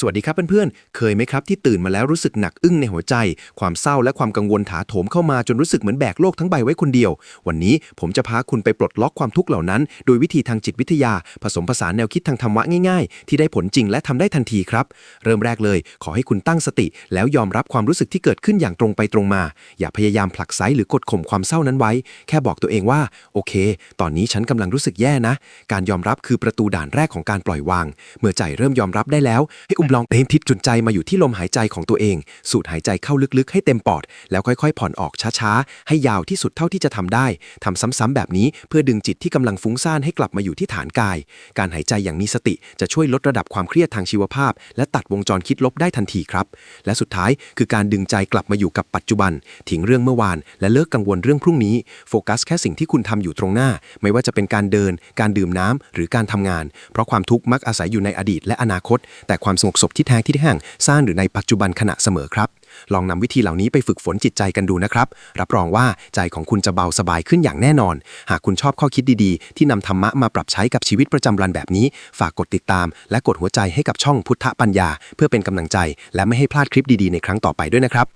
สวัสดีครับเพื่อนๆ เคยไหมครับที่ตื่นมาแล้วรู้สึกหนักอึ้งในหัวใจ ความเศร้าและความกังวลถาโถมเข้ามาจนรู้สึกเหมือนแบกโลกทั้งใบไว้คนเดียว วันนี้ผมจะพาคุณไปปลดล็อกความทุกข์เหล่านั้น โดยวิธีทางจิตวิทยา ผสมผสานแนวคิดทางธรรมะง่ายๆ ที่ได้ผลจริงและทำได้ทันทีครับ เริ่มแรกเลย ขอให้คุณตั้งสติ แล้วยอมรับความรู้สึกที่เกิดขึ้นอย่างตรงไปตรงมา อย่าพยายามผลักไสหรือกดข่มความเศร้านั้นไว้ แค่บอกตัวเองว่า โอเค ตอนนี้ฉันกำลังรู้สึกแย่นะ การยอมรับคือประตูด่านแรกของการปล่อยวาง เมื่อใจเริ่มยอมรับได้แล้วให้อุมลองเต็มทิศจุนใจมาอยู่ที่ลมหายใจของตัวเอง สูดหายใจเข้าลึกๆ ให้เต็มปอด แล้วค่อยๆ ผ่อนออกช้าๆ ให้ยาวที่สุดเท่าที่จะทำได้ทำซ้ำๆแบบนี้เพื่อดึงจิตที่กำลังฟุ้งซ่านให้กลับมาอยู่ที่ฐานกาย การหายใจอย่างมีสติจะช่วยลดระดับความเครียดทางชีวภาพ และตัดวงจรคิดลบได้ทันทีครับ และสุดท้ายคือการดึงใจกลับมาอยู่กับปัจจุบัน ทิ้งเรื่องเมื่อวาน และเลิกกังวลเรื่องพรุ่งนี้โฟกัสแค่สิ่งที่คุณทำอยู่ตรงหน้า ไม่ว่าจะเป็นการเดิน การดื่มน้ำหรือการทำงาน เพราะความทุกข์มักอาศัยอยู่ในอดีตและอนาคต แต่ความสงกศพที่แท้ที่แท้งสร้างหรือในปัจจุบันขณะเสมอครับ ลองนำวิธีเหล่านี้ไปฝึกฝนจิตใจกันดูนะครับ รับรองว่าใจของคุณจะเบาสบายขึ้นอย่างแน่นอน หากคุณชอบข้อคิดดีๆ ที่นำธรรมะมาปรับใช้กับชีวิตประจำวันแบบนี้ ฝากกดติดตาม และกดหัวใจให้กับช่องพุทธปัญญา เพื่อเป็นกำลังใจ และไม่ให้พลาดคลิปดีๆในครั้งต่อไปด้วยนะครับ